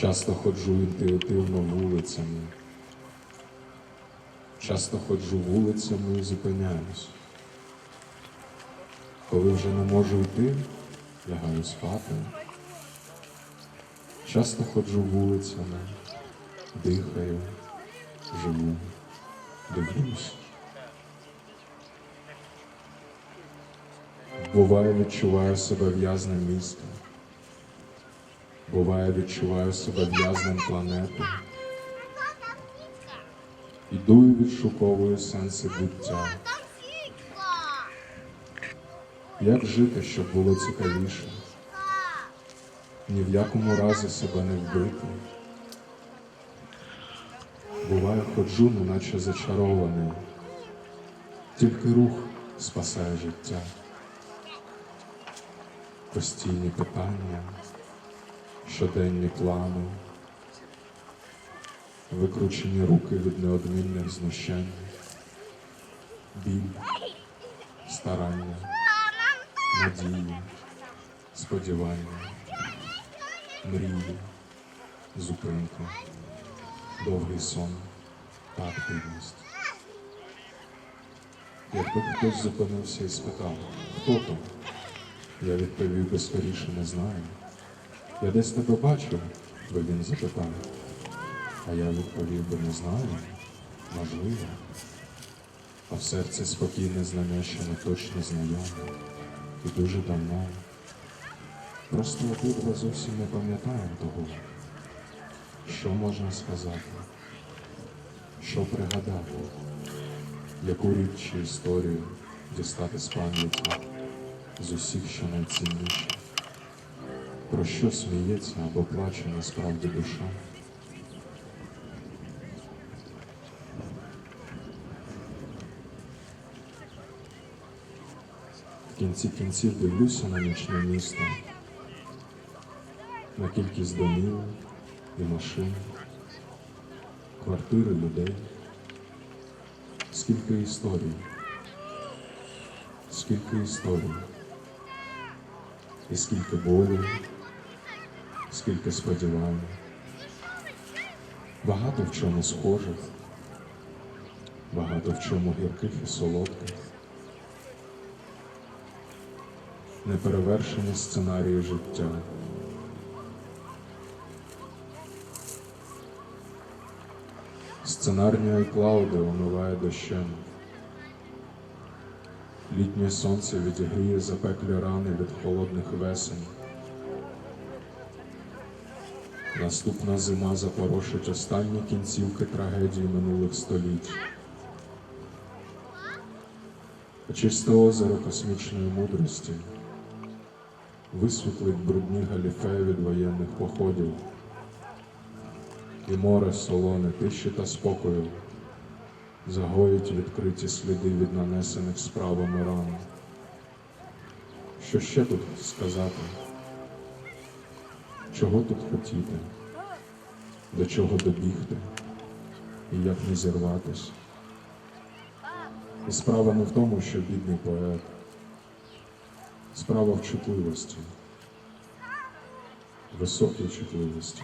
Часто ходжу інтуїтивно вулицями. Часто ходжу вулицями і зупиняюсь. Коли вже не можу йти, лягаю спати. Часто ходжу вулицями, дихаю, живу, дивлюсь. Буває, відчуваю себе в'язнем міста. Буває, відчуваю себе в'язнем планети. Іду і відшуковую сенси буття. Як жити, щоб було цікавіше? Ні в якому разі себе не вбити. Буває, ходжу, неначе зачарований. Тільки рух спасає життя. Постійні питання, щоденні плани, викручені руки від неодмінних знущань, біль, старання, надії, сподівання, мрії, зупинка, довгий сон та активність. Якби хтось зупинився і спитав, хто там? Я відповів би скоріше не знаю. Я десь тебе бачив, би він запитав. А я відповів би не знаю, можливо. А в серці спокійне знання, що не точно знайоме. І дуже давно. Просто обидва зовсім не пам'ятаємо того. Що можна сказати? Що пригадати? Яку річ чи історію дістати з пам'яті? з усіх, що найцінніше. Про що сміється або плаче насправді душа? В кінці кінців дивлюся на нічне місто, на кількість домів і машин, квартири людей, скільки історій, скільки історій. І скільки болю, скільки сподівань, багато в чому схожих, багато в чому гірких і солодких, неперевершені сценарії життя. Сценарні клауди омиває дощем. Літнє сонце відігріє запеклі рани від холодних весень. Наступна зима запорошить останні кінцівки трагедії минулих століть. Чисте озеро космічної мудрості висвітлить брудні галіфеї від воєнних походів і море солоне тиші та спокою загоїть відкриті сліди від нанесених справами ран. Що ще тут сказати? Чого тут хотіти? До чого добігти? І як не зірватись? І справа не в тому, що бідний поет. Справа в чутливості, високій чутливості.